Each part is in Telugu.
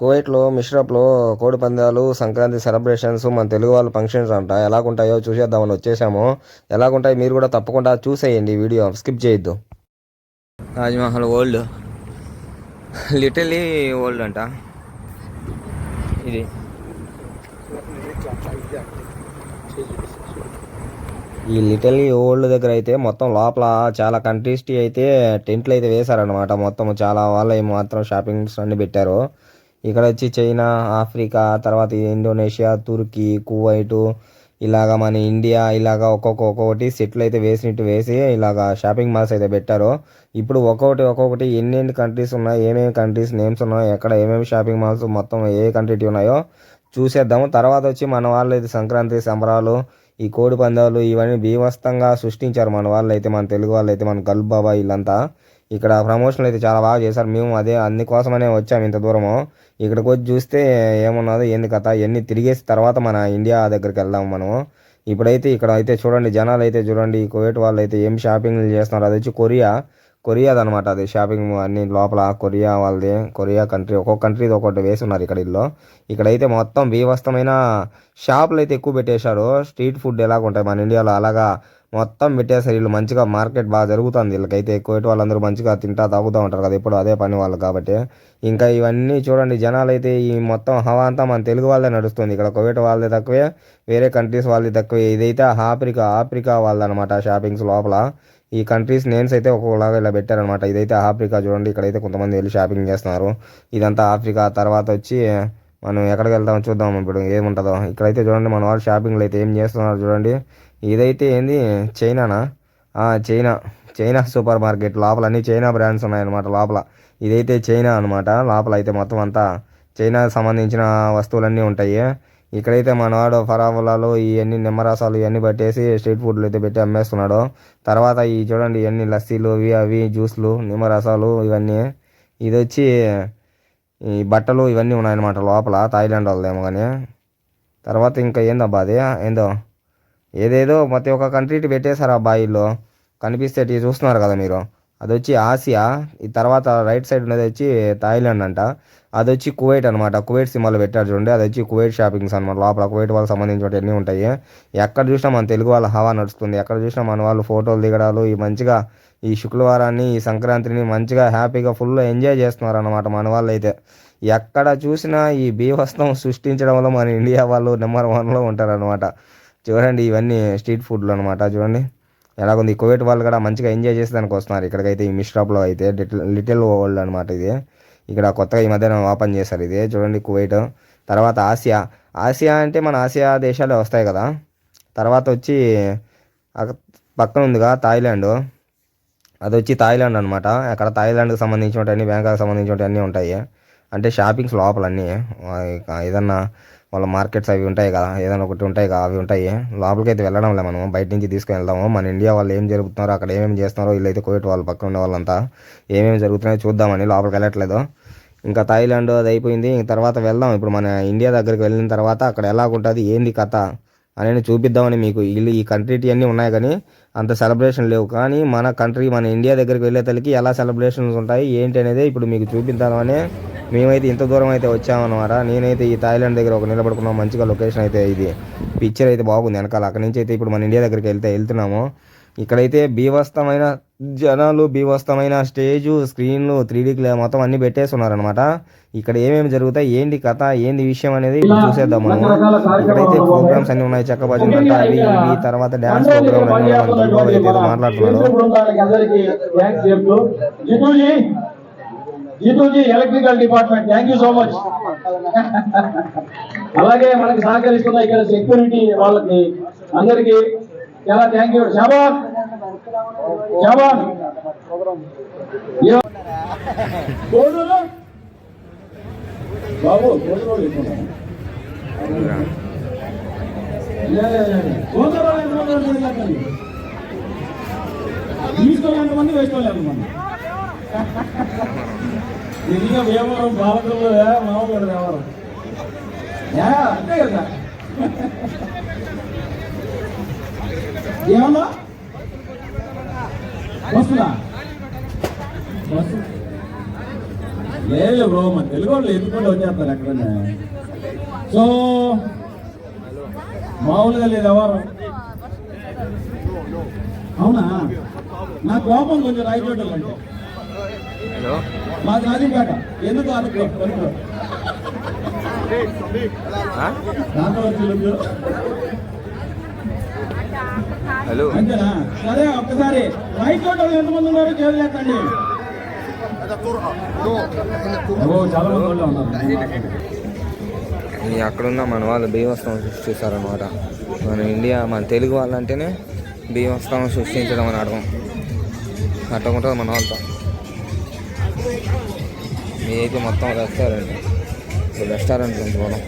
కువైట్లో మిష్రప్లో కోడి పందాలు సంక్రాంతి సెలబ్రేషన్స్ మన తెలుగు వాళ్ళ ఫంక్షన్స్ అంట. ఎలాగుంటాయో చూసేద్దామని వచ్చేసాము. ఎలాగుంటాయి మీరు కూడా తప్పకుండా చూసేయండి వీడియో. స్కిప్ చేయొద్దు. తాజ్మహల్ ఓల్డ్ లిటిల్లీ ఓల్డ్ అంట. ఇది. ఈ లిటిల్ ఓల్డ్ దగ్గర అయితే మొత్తం లోపల చాలా కంట్రీస్ అయితే టెంట్లు అయితే వేశారనమాట మొత్తం చాలా వాళ్ళు మాత్రం షాపింగ్స్ అన్ని పెట్టారు. ఇక్కడ వచ్చి చైనా ఆఫ్రికా తర్వాత ఇండోనేషియా తుర్కీ కువైటు ఇలాగ మన ఇండియా ఇలాగ ఒక్కొక్క ఒక్కొక్కటి సెట్లు అయితే వేసినట్టు వేసి ఇలాగ షాపింగ్ మాల్స్ అయితే పెట్టారు. ఇప్పుడు ఒక్కొక్కటి ఒక్కొక్కటి ఎన్ని కంట్రీస్ ఉన్నాయి ఏమేమి కంట్రీస్ నేమ్స్ ఉన్నాయో ఎక్కడ ఏమేమి షాపింగ్ మాల్స్ మొత్తం ఏ కంట్రీటి ఉన్నాయో చూసేద్దాము. తర్వాత వచ్చి మన వాళ్ళు అయితే సంక్రాంతి సంబరాలు ఈ కోడి పందాలు ఇవన్నీ బీభత్సంగా సృష్టించారు మన వాళ్ళు అయితే మన తెలుగు వాళ్ళు అయితే మన గల్బాబా వీళ్ళంతా. ఇక్కడ ప్రమోషన్లు అయితే చాలా బాగా చేశారు. మేము అదే అందుకోసమనే వచ్చాము ఇంత దూరము. ఇక్కడికి వచ్చి చూస్తే ఏమున్నదో ఏంది కథ ఎన్ని తిరిగేసి తర్వాత మన ఇండియా దగ్గరికి వెళ్దాము మనము. ఇప్పుడైతే ఇక్కడ అయితే చూడండి జనాలు అయితే చూడండి ఈ కువైట్ వాళ్ళు అయితే ఏం షాపింగ్ చేస్తున్నారు. అది వచ్చి కొరియా. కొరియాది అనమాట అది షాపింగ్ అన్ని లోపల కొరియా వాళ్ళది కొరియా కంట్రీ ఒక్కొక్క కంట్రీది ఒక్కొక్కటి వేసి ఉన్నారు ఇక్కడ ఇల్లు. ఇక్కడైతే మొత్తం బీవస్తమైన షాపులు అయితే ఎక్కువ పెట్టేశారు. స్ట్రీట్ ఫుడ్ ఎలాగ ఉంటాయి మన ఇండియాలో అలాగా మొత్తం పెట్టేశారు. వీళ్ళు మంచిగా మార్కెట్ బాగా జరుగుతుంది. వీళ్ళకైతే ఎక్కువ వాళ్ళందరూ మంచిగా తింటా తాగుతూ ఉంటారు కదా. ఇప్పుడు అదే పని వాళ్ళు కాబట్టి. ఇంకా ఇవన్నీ చూడండి జనాలు అయితే ఈ మొత్తం హవా అంతా మన తెలుగు వాళ్ళే నడుస్తుంది. ఇక్కడ కువైట్ వాళ్ళది తక్కువే వేరే కంట్రీస్ వాళ్ళది తక్కువే. ఇదైతే ఆఫ్రికా ఆఫ్రికా వాళ్ళదనమాట షాపింగ్స్ లోపల. ఈ కంట్రీస్ నేమ్స్ అయితే ఒక్కొక్కలాగా ఇలా పెట్టారనమాట. ఇదైతే ఆఫ్రికా చూడండి. ఇక్కడైతే కొంతమంది వెళ్ళి షాపింగ్ చేస్తున్నారు. ఇదంతా ఆఫ్రికా తర్వాత వచ్చి మనం ఎక్కడికి వెళ్తామో చూద్దాం ఇప్పుడు ఏముంటుందో. ఇక్కడైతే చూడండి మన వాళ్ళు షాపింగ్లు అయితే ఏం చేస్తున్నారు చూడండి. ఇదైతే ఏంది? చైనానా? చైనా. China super market. లోపల అన్ని చైనా బ్రాండ్స్ ఉన్నాయన్నమాట లోపల. ఇదైతే చైనా అనమాట లోపల అయితే మొత్తం అంతా చైనాకి సంబంధించిన వస్తువులన్నీ ఉంటాయి. ఇక్కడైతే మనవాడు ఫరాములాలు ఇవన్నీ నిమ్మరసాలు ఇవన్నీ పట్టేసి స్ట్రీట్ ఫుడ్లు అయితే పెట్టి అమ్మేస్తున్నాడు. తర్వాత ఈ చూడండి ఇవన్నీ లస్సీలు అవి అవి జ్యూస్లు నిమ్మరసాలు ఇవన్నీ. ఇది వచ్చి ఈ బట్టలు ఇవన్నీ ఉన్నాయన్నమాట లోపల థాయిలాండ్ వాళ్ళదేమో కానీ తర్వాత ఇంకా ఏందబ్బా అది? ఏందో? ఏదేదో ప్రతి ఒక్క కంట్రీకి పెట్టేశారు ఆ బాయిల్లో కనిపిస్తే చూస్తున్నారు కదా మీరు. అది వచ్చి ఆసియా ఈ తర్వాత రైట్ సైడ్ ఉన్నది వచ్చి థాయిలాండ్ అంట. అది వచ్చి కువైట్ అనమాట కువైట్ సినిమాలో పెట్టారు చూడండి. అది వచ్చి కువైట్ షాపింగ్స్ అనమాట లోపల కువైట్ వాళ్ళకి సంబంధించిన అన్నీ ఉంటాయి. ఎక్కడ చూసినా మన తెలుగు వాళ్ళ హవా నడుస్తుంది. ఎక్కడ చూసినా మన వాళ్ళు ఫోటోలు దిగడాలు ఈ మంచిగా ఈ శుక్రవారాన్ని ఈ సంక్రాంతిని మంచిగా హ్యాపీగా ఫుల్ ఎంజాయ్ చేస్తున్నారు అనమాట మన వాళ్ళు అయితే ఎక్కడ చూసినా ఈ బీభస్తం సృష్టించడంలో మన ఇండియా వాళ్ళు నెంబర్ వన్లో ఉంటారనమాట చూడండి ఇవన్నీ స్ట్రీట్ ఫుడ్లు అనమాట చూడండి. ఎలాగుంది? కోవిడ్ వాళ్ళు కూడా మంచిగా ఎంజాయ్ చేసేదానికి వస్తున్నారు. ఇక్కడికైతే ఈ మిష్రాప్లో అయితే లిటిల్ లిటిల్ వరల్డ్ అనమాట ఇది. ఇక్కడ కొత్తగా ఈ మధ్యన ఓపెన్ చేశారు ఇది చూడండి కువైట్. తర్వాత ఆసియా. ఆసియా అంటే మన ఆసియా దేశాలే వస్తాయి కదా. తర్వాత వచ్చి పక్కన ఉందిగా థాయిలాండ్. అది వచ్చి థాయిలాండ్ అనమాట అక్కడ థాయిలాండ్కి సంబంధించినవన్నీ బ్యాంకాక్ సంబంధించినవి అన్నీ ఉంటాయి. అంటే షాపింగ్స్ లోపల అన్నీ ఏదన్నా వాళ్ళ మార్కెట్స్ అవి ఉంటాయి కదా ఏదైనా ఒకటి ఉంటాయి కదా అవి ఉంటాయి. లోపలికి అయితే వెళ్ళడం లే మనం. బయట నుంచి తీసుకుని వెళ్దాము మన ఇండియా వాళ్ళు ఏం జరుగుతున్నారో అక్కడ ఏమేమి చేస్తున్నారో వీళ్ళైతే కోవిడ్ వాళ్ళ పక్కన ఉన్న వాళ్ళంతా ఏమేమి జరుగుతున్నాయో చూద్దామని లోపలికి వెళ్ళట్లేదు. ఇంకా థాయిలాండ్ అది అయిపోయింది. తర్వాత వెళ్దాం. ఇప్పుడు మన ఇండియా దగ్గరికి వెళ్ళిన తర్వాత అక్కడ ఎలాగుంటుంది ఏంది కథ? అనేది చూపిద్దామని మీకు వీళ్ళు ఈ కంట్రీ అన్నీ ఉన్నాయి కానీ అంత సెలబ్రేషన్ లేవు. కానీ మన కంట్రీ మన ఇండియా దగ్గరికి వెళ్ళే తల్లికి ఎలా సెలబ్రేషన్స్ ఉంటాయి ఏంటి అనేది ఇప్పుడు మీకు చూపిద్దామని మేమైతే ఇంత దూరం అయితే వచ్చామన్నమాట. నేనైతే ఈ థాయిలాండ్ దగ్గర ఒక నిలబడుకున్న మంచిగా లొకేషన్ అయితే ఇది. పిక్చర్ అయితే బాగుంది వెనకాల. అక్కడి నుంచి అయితే ఇప్పుడు మన ఇండియా దగ్గరికి వెళ్తే వెళ్తున్నాము. ఇక్కడైతే బీవస్తమైన జనాలు బీవస్తమైన స్టేజు స్క్రీన్లు త్రీ డీ మొత్తం అన్ని పెట్టేస్తున్నారనమాట ఇక్కడ ఏమేమి జరుగుతాయి ఏంటి కథ ఏంది విషయం అనేది చూసేద్దాం మనం ఇక్కడైతే ప్రోగ్రామ్స్ అన్ని ఉన్నాయి చెక్క భజన అవి ఇవి తర్వాత డ్యాన్స్ ప్రోగ్రామ్ అన్ని మాట్లాడుతున్నాడు electrical department. Thank you so much అలాగే మనకి సహకరిస్తున్న ఇక్కడ సెక్యూరిటీ వాళ్ళకి అందరికి చాలా థ్యాంక్ యూ జవాన్. బాబు కోడూరు ఇప్పుడు. లే, మనం ఇదిగా వ్యవహారం బాలకులు మామూలు వ్యవహారం. అంతే కదా. ఏమన్నా వస్తుందా వస్తు లేదు బ్రో మన తెలుగు వాళ్ళు ఎత్తుకుంటూ వచ్చేస్తారు ఎక్కడన్నా. సో మామూలుగా లేదు ఎవరు? అవునా? నా కోపం కొంచెం రాయిచోటలు అంటే మాది రాజంపేట ఎందుకు అనుకో? దాంట్లో హలో. సరే ఒక్కసారి ఎంతమంది ఉన్నారు? చేతులు ఎత్తండి. అక్కడున్న మన వాళ్ళు బీభత్సం సృష్టిస్తారనమాట మన ఇండియా మన తెలుగు వాళ్ళంటేనే బీభత్సం సృష్టించడం అని అర్థం. అట్టకుంటుంది మన వాళ్ళతో? మీ అయితే మొత్తం రెస్టారెంట్. రెస్టారెంట్ నుంచి పోదాం.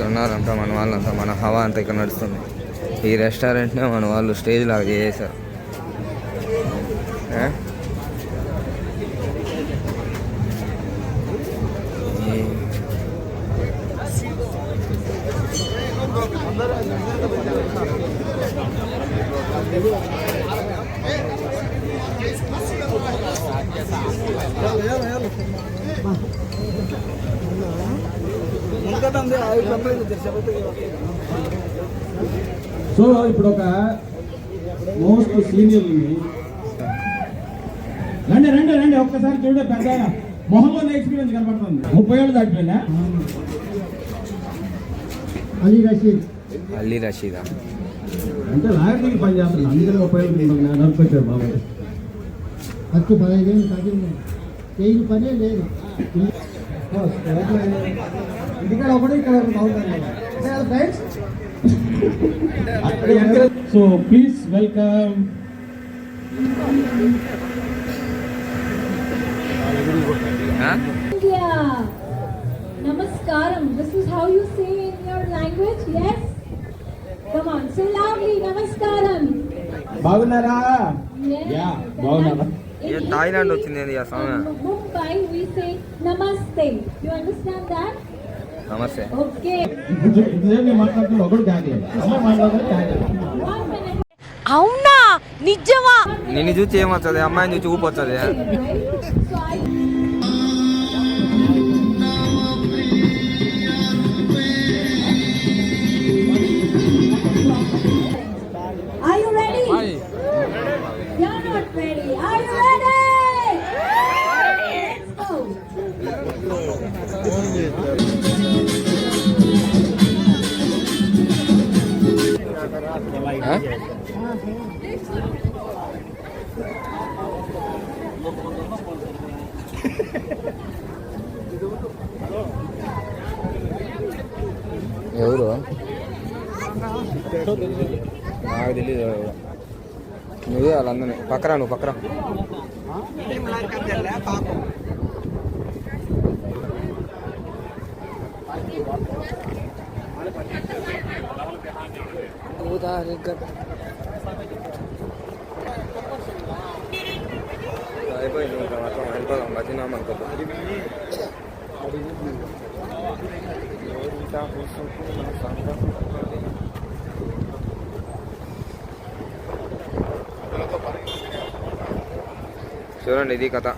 ఇక్కడ ఉన్నారంట మన వాళ్ళంతా మన హవా అంతా ఇక్కడ నడుస్తుంది. ఈ రెస్టారెంట్నే మన వాళ్ళు స్టేజ్ లాగా చేసేసారు ఆ? ఈ- సో ఇప్పుడు ఒక మోస్ట్ సీనియర్ రండి రండి రండి ఒక్కసారి చూడే పెద్ద. మొహంలో ఎక్స్పీరియన్స్ కనపడుతుంది. ముప్పై ఏళ్ళు దాటిపోయినా? అలీ రషీద్. అల్లీ రషీదా? అంటే లాయర్కి పని చేస్తున్నాను అందుకని ముప్పై ఏళ్ళు నడుపుకొచ్చాడు బాబాయ్ హక్కు పదహైదేళ్ళు కాకింది చేయని పనే లేదు. ఇక్కడ ఒకటి ఇక్కడ friends so please welcome. Namaskaram. This is how you say in your language, yes? Come on, say loudly, Namaskaram. బాగున్నారా. Yeah, బాగున్నారా? ఏ థాయిలాండ్ వచ్చింది ఆ సమయం Mumbai, we say Namaste. You understand that? నమస్తే. అవునా? నిజమా? నిన్ను చూసి ఏమొస్తుంది? అమ్మాయిని చూసి ఊపి వస్తుంది ఎవరు? నాకు తెలియదు ఎవరు. నువ్వే వాళ్ళందరినీ పక్కరా నువ్వు పక్కరా. అయిపోయింది ఇంకా మొత్తం వెళ్ళిపోదాం బతినాం చూడండి ఇది కథ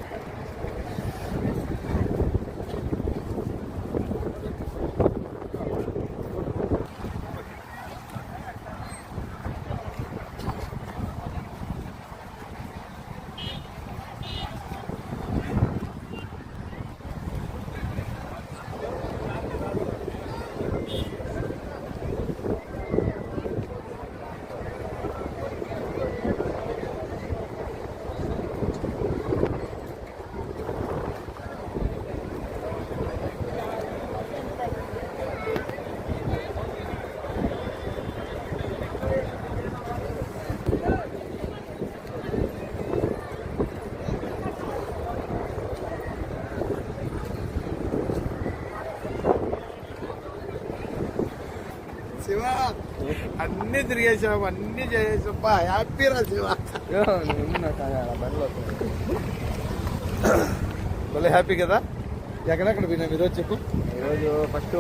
శివ అన్ని తిరిగేసాం అన్ని చేసాం హ్యాపీ రా శివ. భలే హ్యాపీ కదా? ఎక్కడెక్కడ పోయినా ఈరోజు చెప్పు ఈరోజు ఫస్ట్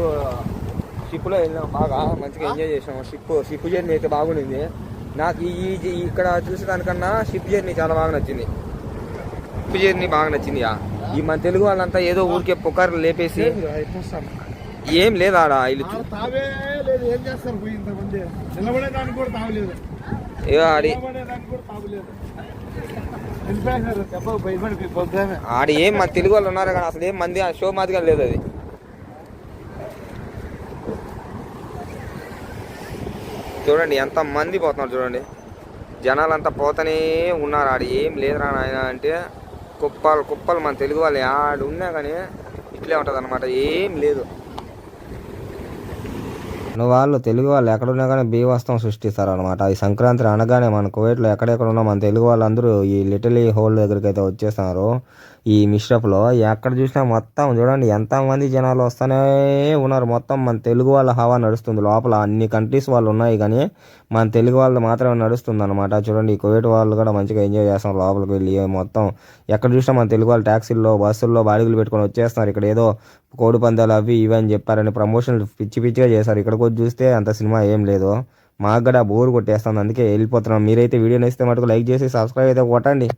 షిప్లో వెళ్ళాం బాగా. మంచిగా ఎంజాయ్ చేసాం షిప్ షిప్ జర్నీ అయితే బాగుండింది. నాకు ఈ ఇక్కడ చూసే దానికన్నా షిప్ జర్నీ చాలా బాగా నచ్చింది. షిప్ జర్నీ బాగా నచ్చింది. ఈ మన తెలుగు వాళ్ళంతా ఏదో ఊరికే పుకార్లు లేపేసి ఏం లేదా ఆడ ఏ ఆడి ఆడ ఏం మన తెలుగు వాళ్ళు ఉన్నారు కానీ అసలు ఏం మంది ఆ షో మాదిగా లేదు అది. చూడండి ఎంత మంది పోతున్నారు చూడండి. జనాలంతా పోతూనే ఉన్నారు ఆడ ఏం లేదురా నాయన అంటే కుప్పలు కుప్పలు మన తెలుగు వాళ్ళు ఆడ ఉన్నా కానీ ఇట్లే ఉంటుంది అనమాట ఏం లేదు. వాళ్ళు తెలుగు వాళ్ళు ఎక్కడున్నా కానీ బీవస్తం సృష్టిస్తారు అనమాట ఈ సంక్రాంతి అనగానే మన కువైట్లో ఎక్కడెక్కడ ఉన్నా మన తెలుగు వాళ్ళందరూ ఈ లిటిల్ హోల్ దగ్గరికి అయితే వచ్చేస్తున్నారు. ఈ మిశ్రప్లో ఎక్కడ చూసినా మొత్తం చూడండి ఎంతమంది జనాలు వస్తూనే ఉన్నారు. మొత్తం మన తెలుగు వాళ్ళ హవా నడుస్తుంది. లోపల అన్ని కంట్రీస్ వాళ్ళు ఉన్నాయి కానీ మన తెలుగు వాళ్ళు మాత్రమే నడుస్తుంది అనమాట చూడండి కోవిడ్ కువైట్ వాళ్ళు కూడా మంచిగా ఎంజాయ్ చేస్తున్నారు లోపలికి వెళ్ళి. మొత్తం ఎక్కడ చూసినా మన తెలుగు వాళ్ళు ట్యాక్సీల్లో బస్సుల్లో బాడిగలు పెట్టుకొని వచ్చేస్తున్నారు. ఇక్కడ ఏదో కోడి పందాలు అవి ఇవి అని చెప్పారని ప్రమోషన్ పిచ్చి పిచ్చిగా చేశారు. ఇక్కడికి వచ్చి చూస్తే అంత సినిమా ఏం లేదు. మాకు కూడా బోర్ కొట్టేస్తుంది. అందుకే వెళ్ళిపోతున్నాం. మీరైతే వీడియో నచ్చితే మటుకు లైక్ చేసి సబ్స్క్రైబ్ అయితే కొట్టండి.